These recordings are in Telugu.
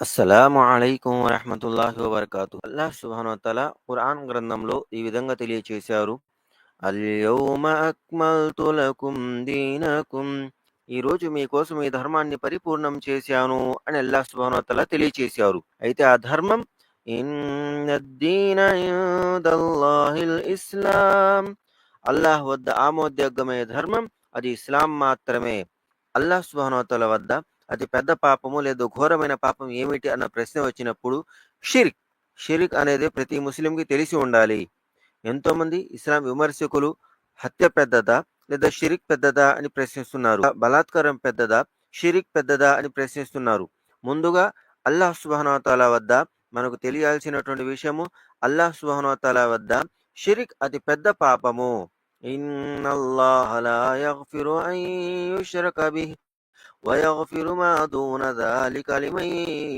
అస్సలాము అలైకుం వరహమతుల్లాహి వబర్కాతు. అల్లాహ్ సుబ్హానహు తల ఖురాన్ గ్రంథంలో ఈ విధంగా తెలియచేశారు. అల్యౌమ అక్మల్తు లకుం దీనకుం. ఈ రోజు మీకోసం ఈ ధర్మాన్ని పరిపూర్ణం చేశాను అని అల్లాహ్ సుబ్హానహు తల తెలియచేశారు. అయితే ఆ ధర్మం ఇస్లాం. అల్లాహ్ వద్ద ఆమోదయోగ్యమైన ధర్మం అది ఇస్లాం మాత్రమే. అల్లాహ్ సుబ్హానహు తల వద్ద అతి పెద్ద పాపము లేదా ఘోరమైన పాపం ఏమిటి అన్న ప్రశ్న వచ్చినప్పుడు షిరిక్ షిరిక్ అనేది ప్రతి ముస్లింకి తెలిసి ఉండాలి. ఎంతోమంది ఇస్లాం విమర్శకులు హత్య పెద్దదా లేదా షిరిక్ పెద్దదా అని ప్రశ్నిస్తున్నారు. బలాత్కారం పెద్దదా షిరిక్ పెద్దదా అని ప్రశ్నిస్తున్నారు. ముందుగా అల్లాహ్ సుబహనోతాల వద్ద మనకు తెలియాల్సినటువంటి విషయము అల్లాహ్ సుబహనోతాల వద్ద షిరిక్ అతి పెద్ద పాపము. ఇన్నల్లాహ లా యగ్ఫిరు అన్ యుష్రక బిహి. వయగ్ఫిరు మా దూన దాలిక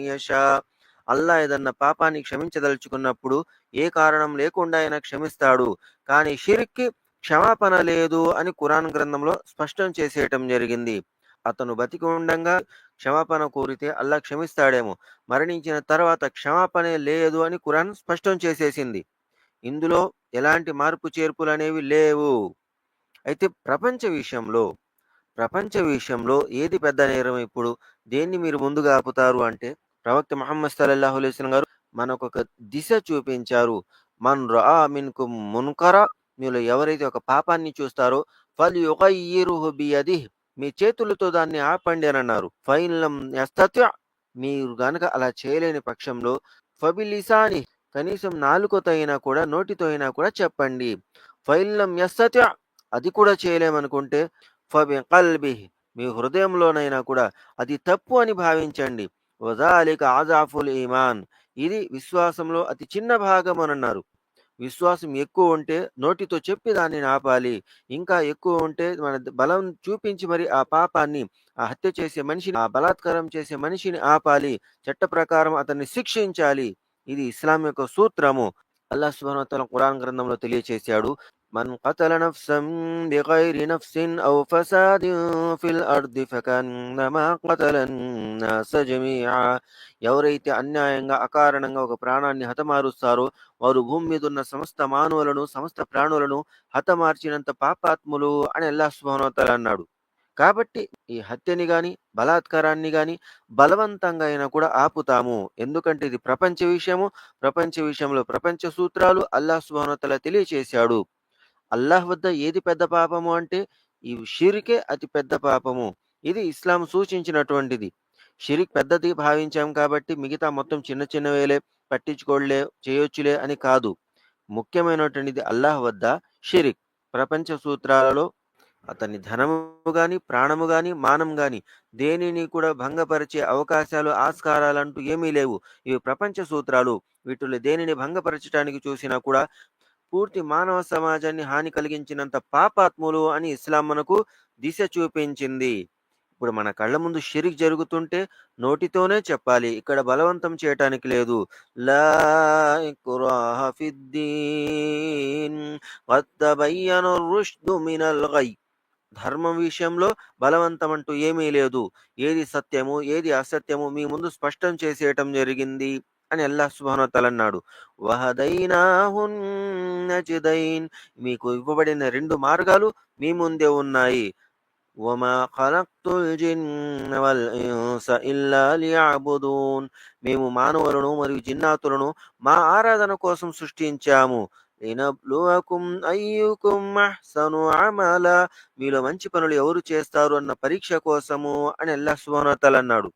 యషా అల్లా ఏదన్నా పాపాన్ని క్షమించదలుచుకున్నప్పుడు ఏ కారణం లేకుండా ఆయన క్షమిస్తాడు. కానీ షిరిక్కి క్షమాపణ లేదు అని కురాన్ గ్రంథంలో స్పష్టం చేసేయటం జరిగింది. అతను బతికి ఉండగా క్షమాపణ కోరితే అల్లా క్షమిస్తాడేమో. మరణించిన తర్వాత క్షమాపణ లేదు అని కురాన్ స్పష్టం చేసేసింది. ఇందులో ఎలాంటి మార్పు చేర్పులు అనేవి లేవు. అయితే ప్రపంచ విషయంలో ప్రపంచ విషయంలో ఏది పెద్ద నేరం ఇప్పుడు? దేన్ని మీరు ముందుగా ఆపుతారు అంటే ప్రవక్త మహమ్మద్ సల్లల్లాహు అలైస్లం గారు మనకు ఒక దిశ చూపించారు. మన్ రా మిన్కు మున్కర మీలో ఎవరైతే ఒక పాపాన్ని చూస్తారో ఫల్ యుగయ్యిరుహు బియది మీ చేతులతో దాన్ని ఆపండి అని అన్నారు. ఫైన్లం యస్తత్య మీరు గనక అలా చేయలేని పక్షంలో ఫబిలిసాని కనీసం నాలుకతో అయినా కూడా నోటితో అయినా కూడా చెప్పండి. ఫైన్లం యస్తత్య అది కూడా చేయలేమనుకుంటే ఫబి కల్బిహి మీ హృదయంలోనైనా కూడా అది తప్పు అని భావించండి. వజాలిక ఆజాఫుల్ ఈమాన్. ఇది విశ్వాసంలో అతి చిన్న భాగం అని అన్నారు విశ్వాసం ఎక్కువ ఉంటే నోటితో చెప్పి దాన్ని ఆపాలి. ఇంకా ఎక్కువ ఉంటే మన బలం చూపించి మరి ఆ పాపాన్ని ఆ హత్య చేసే మనిషిని ఆ బలాత్కారం చేసే మనిషిని ఆపాలి. చట్ట ప్రకారం అతన్ని శిక్షించాలి. ఇది ఇస్లాం యొక్క సూత్రము. అల్లాహ్ సుబ్హానహు కురాన్ గ్రంథంలో తెలియచేశాడు. من قتل نفسا بغير نفس أو فساد في الأرض فكأنما قتل الناس جميعا ఎవరైతే అన్యాయంగా అకారణంగా ఒక ప్రాణాన్ని హతమారుస్తారో వారు భూమి మీద ఉన్న సమస్త మానవులను సమస్త ప్రాణులను హతమార్చినంత పాపాత్ములు అని అల్లాహ్ సుబ్హానహు వతఆలా అన్నాడు కాబట్టి ఈ హత్యని గాని బలాత్కారాన్ని గాని బలవంతంగా అయినా కూడా ఆపుతాము ఎందుకంటే ఇది ప్రపంచ విషయము ప్రపంచ విషయంలో ప్రపంచ సూత్రాలు అల్లాహ్ సుబ్హానహు వతఆలా తెలియచేశాడు అల్లాహ్ వద్ద ఏది పెద్ద పాపము అంటే ఈ షిరికే అతి పెద్ద పాపము. ఇది ఇస్లాం సూచించినటువంటిది. షిరిక్ పెద్దది భావించాం కాబట్టి మిగతా మొత్తం చిన్న చిన్నవేలే పట్టించుకోలే చేయొచ్చులే అని కాదు. ముఖ్యమైనటువంటిది అల్లాహ్ వద్ద షిరిక్. ప్రపంచ సూత్రాలలో అతని ధనము గాని ప్రాణము గాని మానం గాని దేనిని కూడా భంగపరిచే అవకాశాలు ఆస్కారాలంటూ ఏమీ లేవు. ఇవి ప్రపంచ సూత్రాలు. వీటిలో దేనిని భంగపరచడానికి చూసినా కూడా పూర్తి మానవ సమాజాన్ని హాని కలిగించినంత పాపాత్ములు అని ఇస్లాం మనకు దిశ చూపించింది. ఇప్పుడు మన కళ్ళ ముందు షిరిక్ జరుగుతుంటే నోటితోనే చెప్పాలి. ఇక్కడ బలవంతం చేయటానికి లేదు. ధర్మం విషయంలో బలవంతం అంటూ ఏమీ లేదు. ఏది సత్యము ఏది అసత్యము మీ ముందు స్పష్టం చేసేయటం జరిగింది. అని అల్లాహ్ సుబ్హానహు అన్నాడు. వహదైనాహున్నచిదైన్ మీకు ఇవ్వబడిన రెండు మార్గాలు మీ ముందే ఉన్నాయి. వమా ఖలక్తుల్ జిన్న వల్ ఇన్స ఇల్లా లియఅబుదూన్ మేము మానవులను మరియు జిన్నాతులను మా ఆరాధన కోసం సృష్టించాము. లినబ్లువకుం అయ్యుకుం అహ్సను అమలా. మీలో మంచి పనులు ఎవరు చేస్తారు అన్న పరీక్ష కోసము అని అల్లాహ్ సుబ్హానహు అన్నాడు.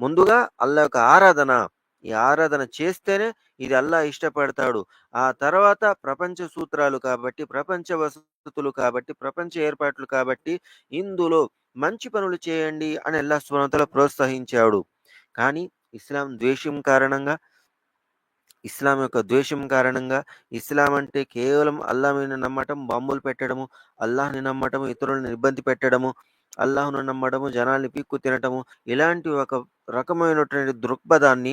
ముందుగా అల్లా యొక్క ఆరాధన. ఈ ఆరాధన చేస్తేనే ఇది అల్లా ఇష్టపడతాడు. ఆ తర్వాత ప్రపంచ సూత్రాలు కాబట్టి ప్రపంచ వసతులు కాబట్టి ప్రపంచ ఏర్పాట్లు కాబట్టి ఇందులో మంచి పనులు చేయండి అని అల్లా సుబ్హానహు ప్రోత్సహించాడు. కానీ ఇస్లాం ద్వేషం కారణంగా ఇస్లాం యొక్క ద్వేషం కారణంగా ఇస్లాం అంటే కేవలం అల్లా మీద నమ్మటం బాంబులు పెట్టడము అల్లాహ్ని నమ్మటము ఇతరులను ఇబ్బంది పెట్టడము అల్లాహ్ను నమ్మడము జనాల్ని పీక్కు తినటము ఇలాంటి ఒక రకమైనటువంటి దృక్పథాన్ని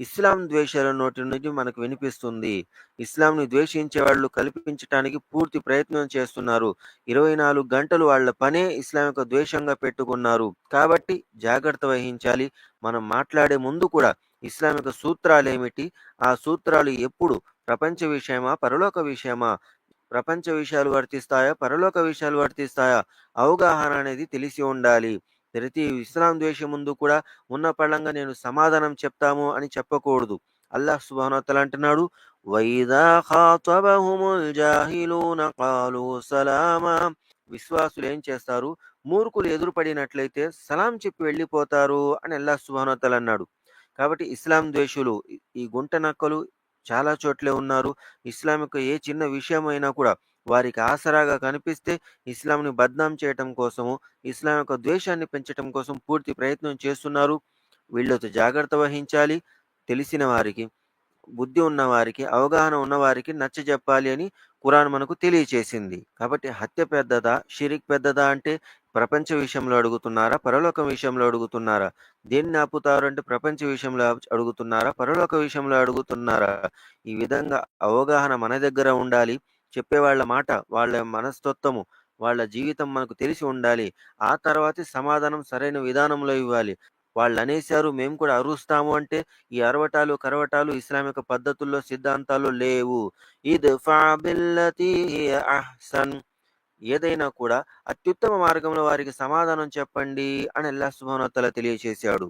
ఇస్లాం ద్వేషాల నోటి నుంచి మనకు వినిపిస్తుంది ఇస్లాంని ద్వేషించే వాళ్ళు కల్పించడానికి పూర్తి ప్రయత్నం చేస్తున్నారు ఇరవై నాలుగు గంటలు వాళ్ళ పనే ఇస్లాం యొక్క ద్వేషంగా పెట్టుకున్నారు కాబట్టి జాగ్రత్త వహించాలి మనం మాట్లాడే ముందు కూడా ఇస్లామిక సూత్రాలేమిటి? ఆ సూత్రాలు ఎప్పుడు ప్రపంచ విషయమా? పరలోక విషయమా? ప్రపంచ విషయాలు వర్తిస్తాయా? పరలోక విషయాలు వర్తిస్తాయా? అవగాహన అనేది తెలిసి ఉండాలి. ప్రతి ఇస్లాం ద్వేషం ముందు కూడా ఉన్న పళ్ళంగా నేను సమాధానం చెప్తాము అని చెప్పకూడదు. అల్లాహ్ సుబ్హానహు అంటున్నాడు వైదా ఖాతబహుముల్ జాహిలూన సలామా విశ్వాసులు ఏం చేస్తారు? మూర్ఖులు ఎదురుపడినట్లయితే సలాం చెప్పి వెళ్ళిపోతారు అని అల్లాహ్ సుబ్హానహు అన్నాడు. కాబట్టి ఇస్లాం ద్వేషులు ఈ- ఈ గుంట నక్కలు చాలా చోట్లే ఉన్నారు. ఇస్లాం యొక్క ఏ చిన్న విషయమైనా కూడా వారికి ఆసరాగా కనిపిస్తే ఇస్లాంని బద్నాం చేయటం కోసము, ఇస్లాం యొక్క ద్వేషాన్ని పెంచటం కోసం పూర్తి ప్రయత్నం చేస్తున్నారు. వీళ్ళతో జాగ్రత్త వహించాలి. తెలిసిన వారికి, బుద్ధి ఉన్నవారికి, అవగాహన ఉన్నవారికి నచ్చజెప్పాలి అని ఖురాన్ మనకు తెలియచేసింది. కాబట్టి హత్య పెద్దదా? షిరిక్ పెద్దదా? అంటే ప్రపంచ విషయంలో అడుగుతున్నారా? పరలోక విషయంలో అడుగుతున్నారా? దేన్ని ఆపుతారు అంటే ప్రపంచ విషయంలో అడుగుతున్నారా? పరలోక విషయంలో అడుగుతున్నారా? ఈ విధంగా అవగాహన మన దగ్గర ఉండాలి. చెప్పేవాళ్ళ మాట, వాళ్ళ మనస్తత్వము, వాళ్ళ జీవితం మనకు తెలిసి ఉండాలి. ఆ తర్వాతే సమాధానం సరైన విధానంలో ఇవ్వాలి. వాళ్ళనేశారు మేము కూడా అరుస్తాము అంటే ఈ అరవటాలు, కరవటాలు ఇస్లామిక పద్ధతుల్లో, సిద్ధాంతాలు లేవు. ఇద్ఫా అహ్సన్ ఏదైనా కూడా అత్యుత్తమ మార్గంలో వారికి సమాధానం చెప్పండి అని అల్లాహ్ సుభానోత్తల తెలియజేశాడు తెలియచేశాడు.